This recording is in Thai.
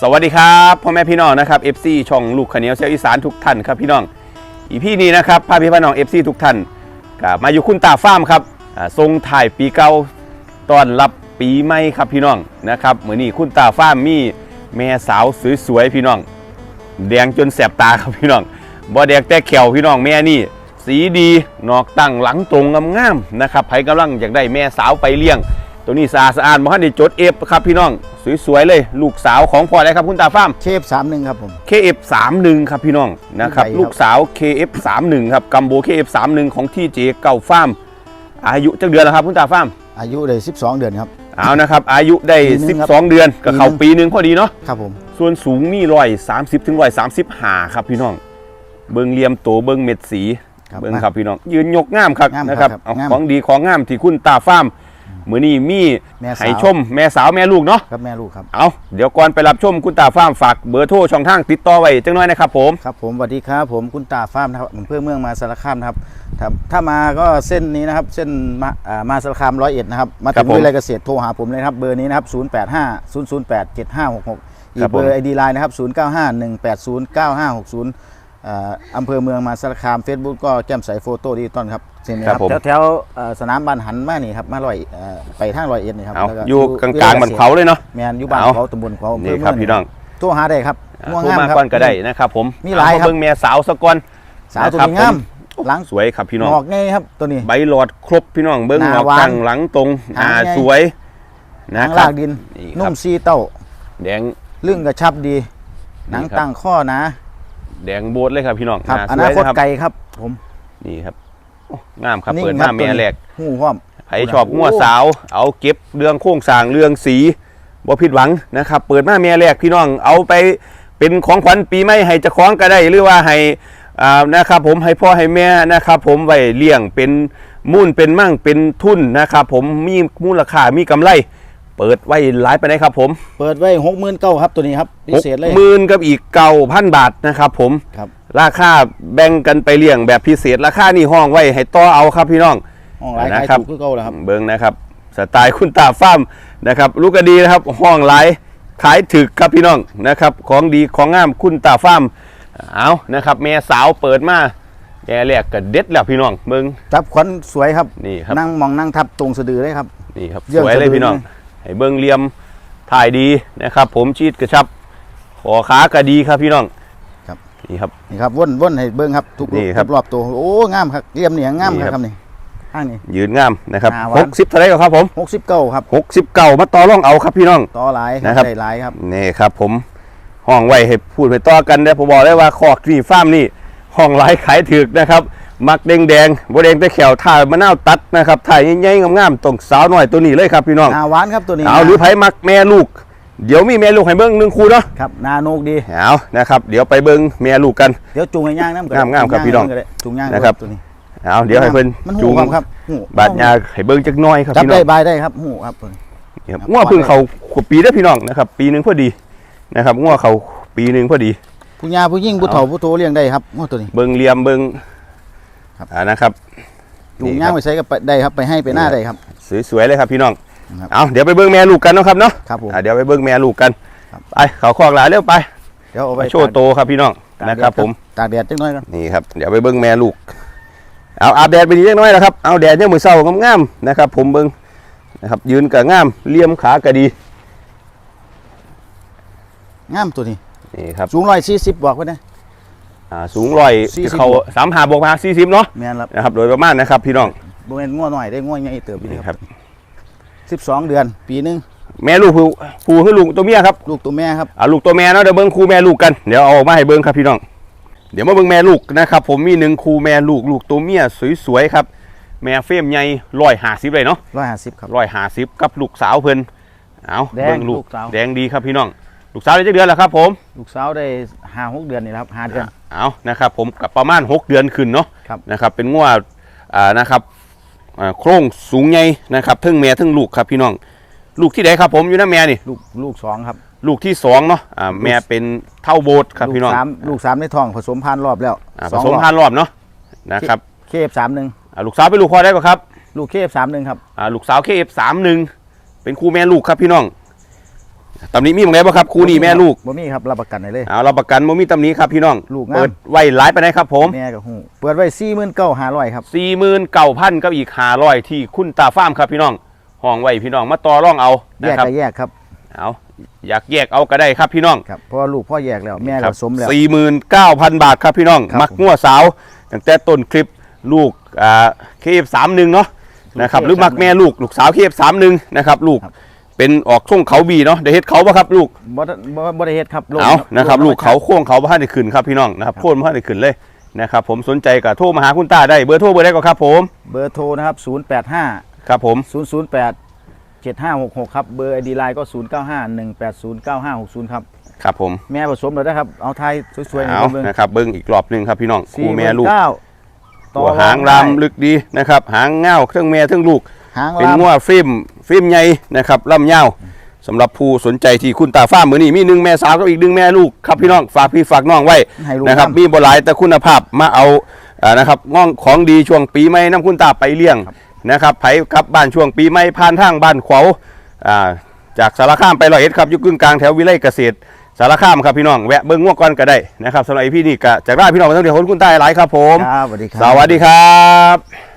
สวัสดีครับพ่อแม่พี่น้องนะครับ FC ช่องลูกขเนียวเซลอีสานทุกท่านครับพี่น้องอีพี่นี้นะครับพาพี่พี่น้อง FC ทุกท่านก็มาอยู่คุณตาฟาร์มครับทรงถ่ายปีเก่าต้อนรับปีใหม่ครับพี่น้องนะครับเหมือนนี้คุณตาฟาร์มมีแม่สาวสวยๆพี่น้อง แดงจนแสบตาครับพี่น้องบ่แดงแต่แขวพี่น้องแม่นี่ สีดีนอกตั้งหลังตรงงามๆนะครับใครกำลังอยากได้แม่สาวไปเลี้ยง ตัวนี้สะอาดสะอาดบ่ทันได้จดเอฟครับพี่น้อง สวยๆเลย ลูกสาวของพ่ออะไรครับคุณตาฟาร์มเชฟสามหนึ่งครับผม KF31 ครับพี่น้องนะครับใหญ่ครับ ลูกสาว KF31 ครับกัมโบ KF31 ของที่เจเก่าฟาร์มอายุจักเดือนแล้วครับคุณตาฟาร์มอายุเลย12 เดือนครับ เอานะครับ อายุได้ ปีหนึ่งครับ12 เดือนก็เข้าปีหนึ่ง ปีหนึ่งพอดีเนาะ ครับผม ส่วนสูงมีร้อยสามสิบถึงร้อยสามสิบหาครับพี่น้อง เบิ้งเหลี่ยมโตเบิ้งเม็ดสี ครับเบิ้งครับพี่น้อง ยืนยกงามครับงามครับนะครับ ครับเอางาม ของดีของงามที่คุณตาฟาร์ม มือนี้มีแม่สาว ให้ชมแม่สาวแม่ลูกเนาะครับแม่ลูกครับ เอาเดี๋ยวก่อนไปรับชมคุณตาฟาร์มฝากเบอร์โทรช่องทางติดต่อไว้จังน้อยนะครับผม ครับผมสวัสดีครับผมคุณตาฟาร์มนะครับอำเภอเมืองมาสารคามนะครับครับถ้ามาก็เส้นนี้นะครับ เส้นมาอ่ามาสารคามร้อยเอ็ดนะครับ มาครัถึบงผมวิเลยเกษตรโทรหาผมเลยครับเบอร์นี้นะครับ0 8 5 0 0 8 7 5 6 6อีครักบเบผมอร์ไอดีไลน์นะครับ 0 9 5 1 8 0 9 5 6 0 อ่าอำเภอเมืองมาสารคาม Facebook ก็แจ่มใสโฟโต้ดิจิตอลครับเส้นนี้คครัรับบผม แถวแถวเอ่อสนามบ้านหันมานี่ครับมาลอยเอ่อไปทางร้อยเอ็ดนี่ครับเอาแล้วก็อยู่กลางๆบันเขาเลยเนาะ แมนอยู่บ้านเอา เขาตำบลเขาอำเภนี่อเมืครับองพี่น้องโทรหาได้ครับอ่าง่วงโทรงามมาครับ ก่อนก็ได้นะครับผมมีหลายเอครับเบิ้งแม่สาวสะก่อน สาวตัวนี้นะครับ งามผมหลังสวยครับพี่น้องหงอกไงครับตัวนี้ ใบหลอดครบพี่น้องเบิ้งหน้าหอกหวานตั้งหลังตรงหางอ่าใหญ่ สวยนะหางครัลาบกดินนี่คนุ่รับมซีเต้า แดงลึ่งกระชับดี หนังนี่ครับ ตั้งข้อหนะ แดงโบดเลยครับพี่น้องครับหอสนาวยคตนะครับไกลครับ ผมนี่ครับโอ้งามครับนิ่งเปิดหครัน้าบแม่ตัวนี้แรกหูพร้อมใครชอบงัวสาว เอาเก็บเรื่องโค้งสร้างเรื่องสีบ่ผิดหวังนะครับ เปิดมาแม่แรกพี่น้องเอาไปเป็นของขวัญปีใหม่ให้เจะคล้าของก็ได้หรือว่าให้อ่านะครับผมให้พ่อให้แม่นะครับผมไว้เลี้ยงเป็นมุ่นเป็นมั่งเป็นทุนนะครับผมมีมูลค่ามีกำไร เปิดไว้หลายไปไหนใดครับผมเปิดไว้หกหมื่นเก้าครับตัวนี้ครับพิเศษเลยหมื่นกับอีกเก้าพันบาทนะครับผมครับราคาแบ่งกันไปเลี้ยงแบบพิเศษราคานี่ห้องไว้ให้ต่อเอาครับพี่น้องห้องหลายขายนะครับถูกคือเก่าแล้วครับเบิ้งนะครับสไตล์คุณตาฟ้าร์มนะครับลูกกระดีนะครับห้องหลายขายถึกครับพี่น้องนะครับ ของดีของงามคุณตาฟ้าร์มเอานะครับแม่สาวเปิดมาแกแรกก็เด็ดแล้วพี่น้องเบิ้งจับขวัญสวยครับนี่ครับนั่งมองนั่งทับตรงสะดือเลยครับนี่ครับเยี่ยมสวยเลยสะดุดพี่น้องเลย ให้เบิ้งเหลี่ยมถ่ายดีนะครับ ผมชีดกระชับขอขากระดีครับพี่น้องครับนี่ครับนี่ครับว่นว่นให้เบิ้งครับทุกนี่ครับทุกรอบตัวโอ้งามครับเรียมเนี่ยงามนี่คครัรับบนี่ข้างนี้ยืนงามนะครับหน้าหวานหกสิบเท่าไหรก็ครับผมหกสิบเก้าครับหกสิบเก้ามาต่อรองเอาครับพี่น้องต่อหลายครันะครับได้หลายครับนี่ครับ ผมห้องไว้ให้พูดไปต่อกันได้ผมบอกได้ว่าคอกนี่ฟาร์มนี่ห้องหลายขายถึกนะครับ มักแดงแดงๆบ่แดงแต่แขวถ่ายมะนาวตัดนะครับถ่ายใหญ่ๆงามๆตรงสาวหน่อยตัวนี้เลยครับพี่น้องหนาหวานครับตัวนี้เอาหรือไผมักแม่ลูก เดี๋ยวมีแม่ลูกให้เบิ้งหนึ่งคู่เนาะครับนาโนกดีเอานะครับ เดี๋ยวไปเบิ้งแม่ลูกกันเดี๋ยวจูงให้ย่างน้ำงามๆครับพี่น้องจูงย่างนะครับตัวนี้เอาเดี๋ยวให้เพิ่นมันจูหูงครับครับหูบาดยาให้เบิ้งจักหน้อยครับจับพี่น้ได้องบายได้ครับหูครับตัวนี้นี่ครับครับง้อเพึ่งเขาขวบปีได้อพี่น้องนะครับ ปีหนึ่งพอดีนะครับง้อเขาปีหนึ่งพอดีผู้ยาผู้ยิ่งผู้เฒ่าผู้โตเลี้ยงได้ครับงูตัวนี้เบิ้งเหลี่ยมเบิ้ง ครับอ่านะครับจูงนี่ย่างครับไปใช้กับได้ครับไปให้ไปหน้าได้ครับ สวยๆเลยครับพี่น้องครับเอาเดี๋ยวไปเบิ้งแม่ลูกกันเนาะครับเนาะครับผมอ่าเดี๋ยวไปเบิ้งแม่ลูกกันครับไปเขาคอกหลาเร็วไปเดี๋ยวเอาไปไปโชว์โตครับพี่น้องตากนะครับแดดผมตากแดดจังน้อยกันนี่ครับเดี๋ยวไปเบิ้งแม่ลูกเอาอาบแดดไปนิดน้อยนะครับเอาแดดเนี่ยมือเศร้างามๆนะครับ ผมเบิ้งนะครับ ยืนกับงามเลี่ยมขากระดีงามตัวนี้นี่ครับสูงร้อยสี่สิบบอกไว้นะ อ่าสูงร้อย40 เขาสามหาบวกมาสี่สิบเนาะแม่นครับนะครับ โดยประมาณนะครับ พี่น้องโมเมนง่วหน่อยได้ง่วใหญ่เติบไปนี่เลยคครัรับบสิบสองเดือน ปีหนึงแม่ลูกผู้ผู้คือลูกตัวเมียครับลูกตัวแม่ครับ อ่าลูกตัวแม่เนาะเดี๋ยวเบิ้งคู่แม่ลูกกันเดี๋ยวเอาออกมาให้เบิ้งครับพี่น้อง เดี๋ยวมาเบิ้งแม่ลูกนะครับ ผมมีหนึ่งคู่แม่ลูกลูกตัวเมียสวยๆครับ แม่เฟรมใหญ่ร้อยหาสิบเลยเนาะ ร้อยห้าสิบครับ ร้อยหาสิบกับลูกสาวเพิ่นเอาแดงเบิ้งลูกลูกสาว แดงดีครับพี่น้อง ลูกสาวได้จักเดือนแล้วครับผม ลูกสาวได้ห้าหกเดือนนี่แหละครับห้าเดือน เอานะครับผมกับประมาณ 6 เดือนขึ้นเนาะครับนะครับเป็นงวดอ่านะครับอ่าโครงสูงใหญ่นะครับทั้งแม่ทั้งลูกครับพี่น้อง ลูกที่ไหนครับผมอยู่นะแม่นี่ลูกลูกสองครับ ลูกที่สองเนาะอ่าแม่เป็นเท่าโบสถ์ครับลูพี่กน้องสามลูกสามในท้องผสมพันธุ์รอบแล้วอ่าผสองสมรอบพันธุ์รอบเนาะนะครับเคฟสามหนึ่งอ่าลูกสาวเป็นลูกพ่อได้ปะครับ ลูกเคฟสามหนึ่งครับอ่าลูกสาวเคเอฟสามหนึ่งเป็นคู่แม่ลูกครับพี่น้อง ตำหนี้มีมั้งไงบ่ครับครูนี่แม่ลูกบ่มีครับรับประกันได้เลย เอาเราประกันบ่มีตำหนี้ครับพี่น้องลูกงาม เปิดไว้หลายไปไหนใดครับผมแม่กับหูเปิดไว้49,500ครับ49,000กับอีก500ที่คุณตาฟาร์มครับพี่น้องห้องไว้พี่น้องมาต่อรองเอาแยนะกครับก็แยกครับเอาอยากแยกเอาก็ได้ครับพี่น้องครับเพราะว่าลูกพ่อแยกแล้วแม่ก็สมแล้ว สี่หมื่นเก้าพันบาทครับพี่น้อง ครับมักงัวสาวตั้งแต่ต้นคลิปลูกอ่าเคฟสามหนึ่งเนาะนะครับหรือมักแม่ลูกลูกสาวเคฟสามหนึ่งนะครับลูกครับ เป็นออกช่วงเขาบีเนาะได้เฮ็ดเขาปะครับลูกบ่ได้บ่บ่ได้เฮ็ดครับโลเอานะครับโลูกเขาโค้งเขาบ้านได้ขึ้นครับพี่น้องนะครับโค่นบ้านได้ขึ้นเลยนะครับผมสนใจก็โทรมาหาคุณตาได้เบอร์โทรเบอร์ได้ก็ครับผมเบอร์โทรนะครับ085ครับผม008 7566ครับเบอร์ ID ไลน์ก็ 0951809560ครับครับผมแม่ผสมเลยนะครับเอาไทยสวยๆให้เอาเบิ่งนะครับเบิ้งอีกรอบหนึ่งครับพี่น้องคู่แม่ลูก49,000ตัวหางรามลึกดีนะครับหางเงาเครื่องแม่เครื่องลูกหางเป็นลามงัวฟิล์ม ฟิล์มใหญ่นะครับลำยาวสำหรับผู้สนใจที่คุณตาฟ้าร์มมือนี้มีหนึ่งแม่สาวกับอีกหนึ่งแม่ลูกครับพี่น้องฝากพี่ฝากน้องไว้ให้ลูกนะครับน้ำมีบหลายแต่คุณภาพมาเอาอ่านะครับง่องของดีช่วงปีใหม่น้ำคุณตาไปเลี้ยงนะครับไผกลับบ้านช่วงปีใหม่ผ่านทางบ้านขวาวอ่าจากสารคามไปร้อยเอ็ดครับอยู่กึ่งกลางแถววิไลเกษตรสารคามครับพี่น้องแวะเบิ้งง่วงก่อนก็ได้นะครับสำหรับไอ้พี่นี่ก็จากราพี่น้องไปต้องเดี๋ยวคนคุณตาหลายครับผมครับสวัสดีครับสวัสดีครับ